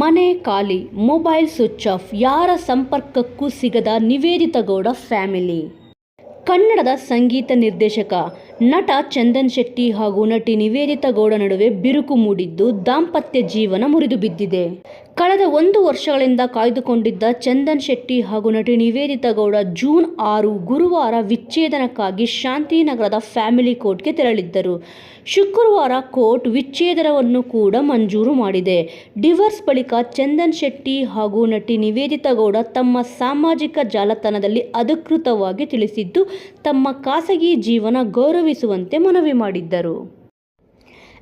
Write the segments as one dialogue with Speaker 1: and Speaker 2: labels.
Speaker 1: ಮನೆ ಖಾಲಿ, mobile switch off, ಯಾರ ಸಂಪರ್ಕಕ್ಕೂ ಸಿಗದ ನಿವೇದಿತ ಗೌಡ ಫ್ಯಾಮಿಲಿ. ಕನ್ನಡದ ಸಂಗೀತ ನಿರ್ದೇಶಕ, ನಟ ಚಂದನ್ ಶೆಟ್ಟಿ ಹಾಗೂ ನಟಿ ನಿವೇದಿತ ಗೌಡ ನಡುವೆ ಬಿರುಕು ಮೂಡಿದ್ದು ದಾಂಪತ್ಯ ಜೀವನ ಮುರಿದು ಬಿದ್ದಿದೆ. ಕಳೆದ ಒಂದು ವರ್ಷಗಳಿಂದ ಕಾಯ್ದುಕೊಂಡಿದ್ದ ಚಂದನ್ ಶೆಟ್ಟಿ ಹಾಗೂ ನಟಿ ನಿವೇದಿತ ಗೌಡ ಜೂನ್ ಆರು ಗುರುವಾರ ವಿಚ್ಛೇದನಕ್ಕಾಗಿ ಶಾಂತಿನಗರದ ಫ್ಯಾಮಿಲಿ ಕೋರ್ಟ್ಗೆ ತೆರಳಿದ್ದರು. ಶುಕ್ರವಾರ ಕೋರ್ಟ್ ವಿಚ್ಛೇದನವನ್ನು ಕೂಡ ಮಂಜೂರು ಮಾಡಿದೆ. ಡಿವರ್ಸ್ ಬಳಿಕ ಚಂದನ್ ಶೆಟ್ಟಿ ಹಾಗೂ ನಟಿ ನಿವೇದಿತಾ ಗೌಡ ತಮ್ಮ ಸಾಮಾಜಿಕ ಜಾಲತಾಣದಲ್ಲಿ ಅಧಿಕೃತವಾಗಿ ತಿಳಿಸಿದ್ದು, ತಮ್ಮ ಖಾಸಗಿ ಜೀವನ ಗೌರವಿಸುವಂತೆ ಮನವಿ ಮಾಡಿದ್ದರು.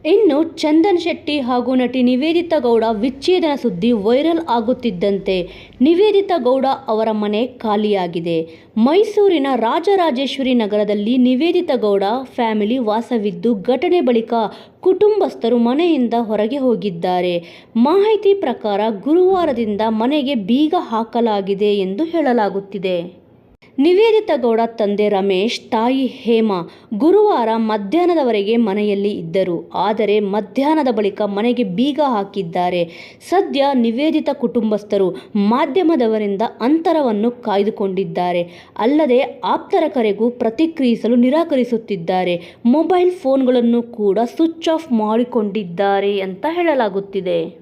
Speaker 1: ಇನ್ನು ಚಂದನ್ ಶೆಟ್ಟಿ ಹಾಗೂ ನಟಿ ನಿವೇದಿತಾ ಗೌಡ ವಿಚ್ಛೇದನ ಸುದ್ದಿ ವೈರಲ್ ಆಗುತ್ತಿದ್ದಂತೆ ನಿವೇದಿತಾ ಗೌಡ ಅವರ ಮನೆ ಖಾಲಿಯಾಗಿದೆ. ಮೈಸೂರಿನ ರಾಜರಾಜೇಶ್ವರಿ ನಗರದಲ್ಲಿ ನಿವೇದಿತಾ ಗೌಡ ಫ್ಯಾಮಿಲಿ ವಾಸವಿದ್ದು ಘಟನೆ ಬಳಿಕ ಕುಟುಂಬಸ್ಥರು ಮನೆಯಿಂದ ಹೊರಗೆ ಹೋಗಿದ್ದಾರೆ. ಮಾಹಿತಿ ಪ್ರಕಾರ ಗುರುವಾರದಿಂದ ಮನೆಗೆ ಬೀಗ ಹಾಕಲಾಗಿದೆ ಎಂದು ಹೇಳಲಾಗುತ್ತಿದೆ. ನಿವೇದಿತಾ ಗೌಡ ತಂದೆ ರಮೇಶ್, ತಾಯಿ ಹೇಮಾ ಗುರುವಾರ ಮಧ್ಯಾಹ್ನದವರೆಗೆ ಮನೆಯಲ್ಲಿ ಇದ್ದರು. ಆದರೆ ಮಧ್ಯಾಹ್ನದ ಬಳಿಕ ಮನೆಗೆ ಬೀಗ ಹಾಕಿದ್ದಾರೆ. ಸದ್ಯ ನಿವೇದಿತ ಕುಟುಂಬಸ್ಥರು ಮಾಧ್ಯಮದವರಿಂದ ಅಂತರವನ್ನು ಕಾಯ್ದುಕೊಂಡಿದ್ದಾರೆ. ಅಲ್ಲದೆ ಆಪ್ತರ ಕರೆಗೂ ಪ್ರತಿಕ್ರಿಯಿಸಲು ನಿರಾಕರಿಸುತ್ತಿದ್ದಾರೆ. ಮೊಬೈಲ್ ಫೋನ್ಗಳನ್ನು ಕೂಡ ಸ್ವಿಚ್ ಆಫ್ ಮಾಡಿಕೊಂಡಿದ್ದಾರೆ ಅಂತ ಹೇಳಲಾಗುತ್ತಿದೆ.